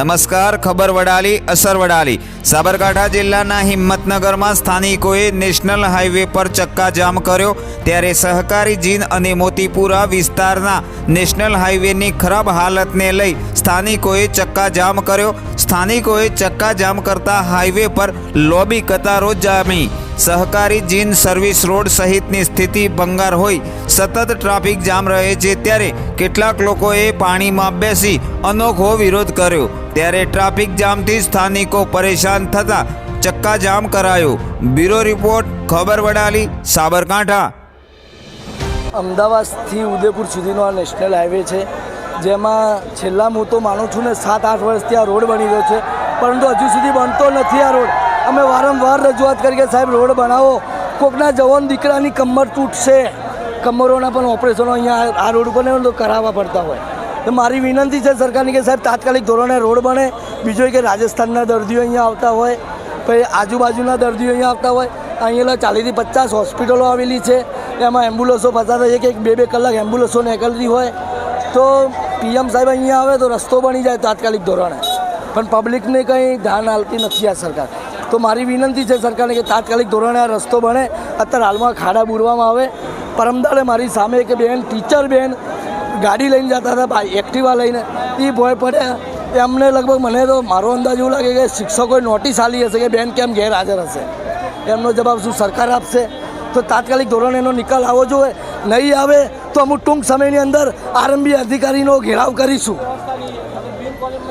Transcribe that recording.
નમસ્કાર, ખબર વડાલી, અસર વડાલી. સાબરકાંઠા જિલ્લાના હિંમતનગરમાં સ્થાનિકોએ નેશનલ હાઈવે પર ચક્કાજામ કર્યો. ત્યારે સહકારી જીન અને મોતીપુરા વિસ્તારના નેશનલ હાઈવેની ખરાબ હાલતને લઈ સ્થાનિકોએ ચક્કાજામ કર્યો. સ્થાનિકોએ ચક્કાજામ કરતા હાઈવે પર લોબી કતારો જામી. સહકારી જીન સર્વિસ રોડ સહિતની સ્થિતિ ભંગાર હોય. સતત ટ્રાફિક જામ રહે છે ત્યારે કેટલાક લોકોએ પાણીમાં બેસી અનોખો વિરોધ કર્યો. ત્યારે ટ્રાફિક જામથી સ્થાનિકો પરેશાન થતા ચક્કાજામ કરાયો. બ્યુરો રિપોર્ટ, ખબર વડાલી, સાબરકાંઠા. અમદાવાદથી ઉદયપુર સુધીનો આ નેશનલ હાઈવે છે. જેમાં છેલ્લા હું તો માનું છું ને સાત આઠ વર્ષથી આ રોડ બની રહ્યો છે. પરંતુ હજુ સુધી બનતો નથી આ રોડ. અમે વારંવાર રજૂઆત કરી કે સાહેબ, રોડ બનાવો. કોકના જવાન દીકરાની કમર તૂટશે. કમરોના પણ ઓપરેશનો અહીંયા આ રોડ ઉપર તો કરાવવા પડતા હોય. તો મારી વિનંતી છે સરકારની કે સાહેબ, તાત્કાલિક ધોરણે રોડ બને. બીજો કે રાજસ્થાનના દર્દીઓ અહીંયા આવતા હોય. પછી આજુબાજુના દર્દીઓ અહીંયા આવતા હોય. અહીંયા ચાલીસથી પચાસ હોસ્પિટલો આવેલી છે. એમાં એમ્બ્યુલન્સો ફસાતા છે. કે એક બે બે કલાક એમ્બ્યુલન્સો નીકળતી હોય. તો પીએમ સાહેબ અહીંયા આવે તો રસ્તો બની જાય તાત્કાલિક ધોરણે. પણ પબ્લિકને કંઈ ધ્યાન આપતી નથી આ સરકાર. તો મારી વિનંતી છે સરકારને કે તાત્કાલિક ધોરણે આ રસ્તો બને. અત્યારે હાલમાં ખાડા બુરવામાં આવે. પરમદાડે મારી સામે એક બેન, ટીચર બેન, ગાડી લઈને જતા હતા, ભાઈ, એક્ટિવા લઈને. એ ભોય પડે એમને લગભગ મને તો મારો અંદાજ એવું લાગે કે શિક્ષકોએ નોટિસ આલી હશે કે બેન કેમ ગેરહાજર હશે. એમનો જવાબ શું સરકાર આપશે? તો તાત્કાલિક ધોરણે એનો નિકાલ આવવો જોઈએ. નહીં આવે તો અમુક ટૂંક સમયની અંદર આરંભી અધિકારીનો ઘેરાવ કરીશું.